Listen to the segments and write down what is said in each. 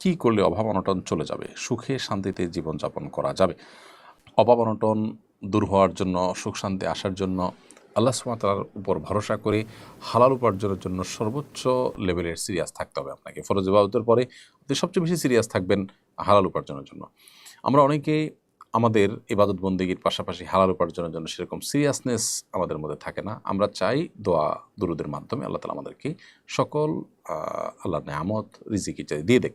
কি করলে অভাব অনটন চলে যাবে? সুখে শান্তিতে জীবনযাপন করা যাবে। অভাব অনটন দূর হওয়ার জন্য, সুখ শান্তি আসার জন্য আল্লাহ সুমাতার উপর ভরসা করে হালাল উপার্জনের জন্য সর্বোচ্চ লেভেলের সিরিয়াস থাকতে হবে আপনাকে। ফরজ ইবাদতের পরে সবচেয়ে বেশি সিরিয়াস থাকবেন হালাল উপার্জনের জন্য। আমরা অনেকে আমাদের ইবাদত বন্দীগীর পাশাপাশি হালাল উপার্জনের জন্য সেরকম সিরিয়াসনেস আমাদের মধ্যে থাকে না। আমরা চাই দোয়া দুরুদের মাধ্যমে আল্লাহ তালা আমাদেরকে সকল আল্লাহ নেয়ামত, রিজিকি চাই দিয়ে দেখ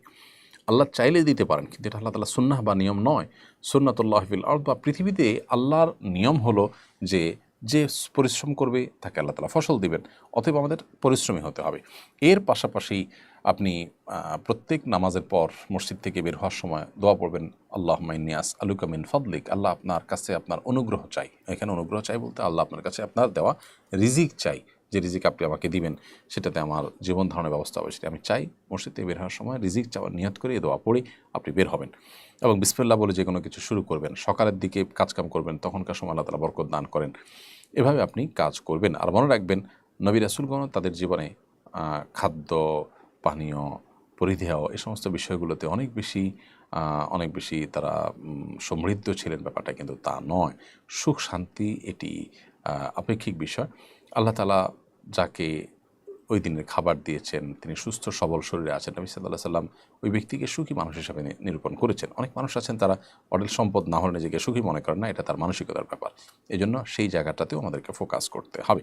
আল্লাহ চাইলে দিতে পারেন, কিন্তু এটা আল্লাহ তালা সুন্নাহ বা নিয়ম নয়। সুন্নাতুল্লাহ অর্থ বা পৃথিবীতে আল্লাহর নিয়ম হলো যে যে পরিশ্রম করবে, তাকে আল্লাহ তালা ফসল দিবেন। অতএব আমাদের পরিশ্রমী হতে হবে। এর পাশাপাশি আপনি প্রত্যেক নামাজের পর মসজিদ থেকে বের হওয়ার সময় দোয়া পড়বেন আল্লাহ মাইনিয়াস আলুকামিন ফদলিক। আল্লাহ আপনার কাছে আপনার অনুগ্রহ চাই। এখানে অনুগ্রহ চাই বলতে আল্লাহ আপনার কাছে আপনার দেওয়া রিজিক চাই। যে রিজিক আপনি আমাকে দিবেন, সেটাতে আমার জীবন ধারণের ব্যবস্থা হবে, সেটা আমি চাই। মসজিদ থেকে বের হওয়ার সময় রিজিক চাওয়ার নিয়ত করে দোয়া পড়ে আপনি বের হবেন। এবং বিসমিল্লাহ বলে যে কোনো কিছু শুরু করবেন, সকালের দিকে কাজকাম করবেন, তখনকার সময় আল্লাহ তালা বরকত দান করেন। এভাবে আপনি কাজ করবেন। আর মনে রাখবেন, নবী রাসুলগণ তাদের জীবনে খাদ্য, পানীয়, পরিধেয় এই সমস্ত বিষয়গুলোতে অনেক বেশি অনেক বেশি তারা সমৃদ্ধ ছিলেন ব্যাপারটা কিন্তু তা নয়। সুখ শান্তি এটি আপেক্ষিক বিষয়। আল্লাহ তালা যাকে ওই দিনের খাবার দিয়েছেন, তিনি সুস্থ, সবল শরীরে আছেন, নবী সাল্লাহ সাল্লাম ওই ব্যক্তিকে সুখী মানুষ হিসাবে নিরূপণ করেছেন। অনেক মানুষ আছেন তারা অডেল সম্পদ না হলে নিজেকে সুখী মনে করেন না, এটা তার মানসিকতার ব্যাপার। এই সেই জায়গাটাতেও আমাদেরকে ফোকাস করতে হবে।